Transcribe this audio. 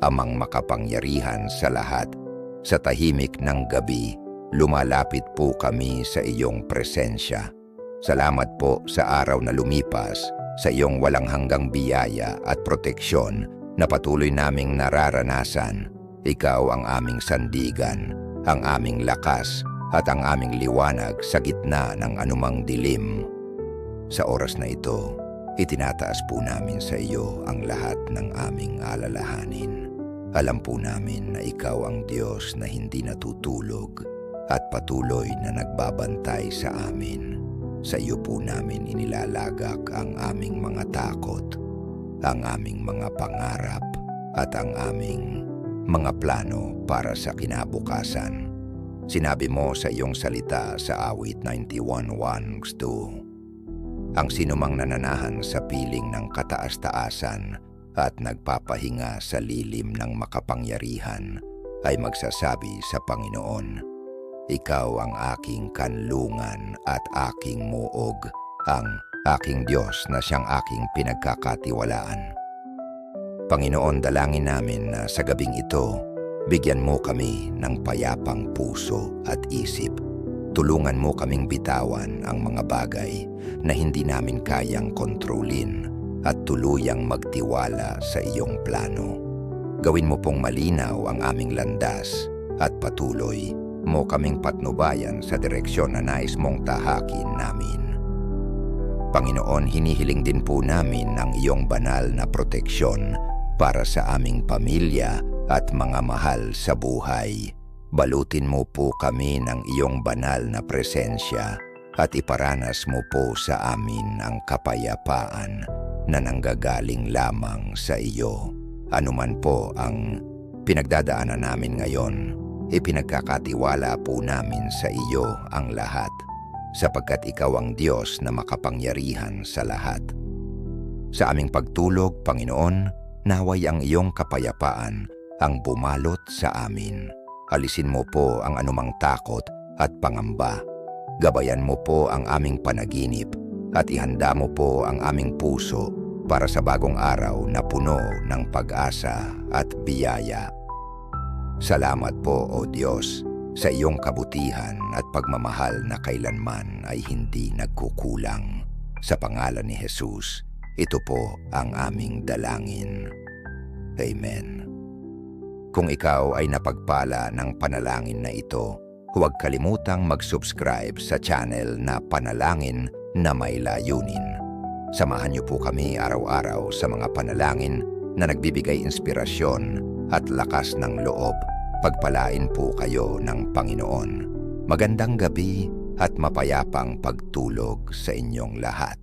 amang makapangyarihan sa lahat. Sa tahimik ng gabi, lumalapit po kami sa iyong presensya. Salamat po sa araw na lumipas, sa iyong walang hanggang biyaya at proteksyon na patuloy naming nararanasan. Ikaw ang aming sandigan, ang aming lakas at ang aming liwanag sa gitna ng anumang dilim. Sa oras na ito, itinataas po namin sa iyo ang lahat ng aming alalahanin. Alam po namin na ikaw ang Diyos na hindi natutulog at patuloy na nagbabantay sa amin. Sa iyo po namin inilalagak ang aming mga takot, ang aming mga pangarap at ang aming mga plano para sa kinabukasan. Sinabi mo sa iyong salita sa awit 91.1 Ang sinumang nananahan sa piling ng kataas-taasan at nagpapahinga sa lilim ng makapangyarihan ay magsasabi sa Panginoon, Ikaw ang aking kanlungan at aking muog, ang aking Diyos na siyang aking pinagkakatiwalaan. Panginoon, dalangin namin na sa gabing ito, bigyan mo kami ng payapang puso at isip. Tulungan mo kaming bitawan ang mga bagay na hindi namin kayang kontrolin at tuluyang magtiwala sa iyong plano. Gawin mo pong malinaw ang aming landas at patuloy mo kaming patnubayan sa direksyon na nais mong tahakin namin. Panginoon, hinihiling din po namin ang iyong banal na proteksyon para sa aming pamilya at mga mahal sa buhay. Balutin mo po kami ng iyong banal na presensya at iparanas mo po sa amin ang kapayapaan na nanggagaling lamang sa iyo. Anuman po ang pinagdadaanan namin ngayon, ipinagkakatiwala po namin sa iyo ang lahat sapagkat ikaw ang Diyos na makapangyarihan sa lahat. Sa aming pagtulog, Panginoon, Naway ang iyong kapayapaan ang bumalot sa amin. Alisin mo po ang anumang takot at pangamba. Gabayan mo po ang aming panaginip at ihanda mo po ang aming puso para sa bagong araw na puno ng pag-asa at biyaya. Salamat po, O Diyos, sa iyong kabutihan at pagmamahal na kailanman ay hindi nagkukulang. Sa pangalan ni Jesus, ito po ang aming dalangin. Amen. Kung ikaw ay napagpala ng panalangin na ito, huwag kalimutang mag-subscribe sa channel na Panalangin na May Layunin. Samahan niyo po kami araw-araw sa mga panalangin na nagbibigay inspirasyon at lakas ng loob. Pagpalain po kayo ng Panginoon. Magandang gabi at mapayapang pagtulog sa inyong lahat.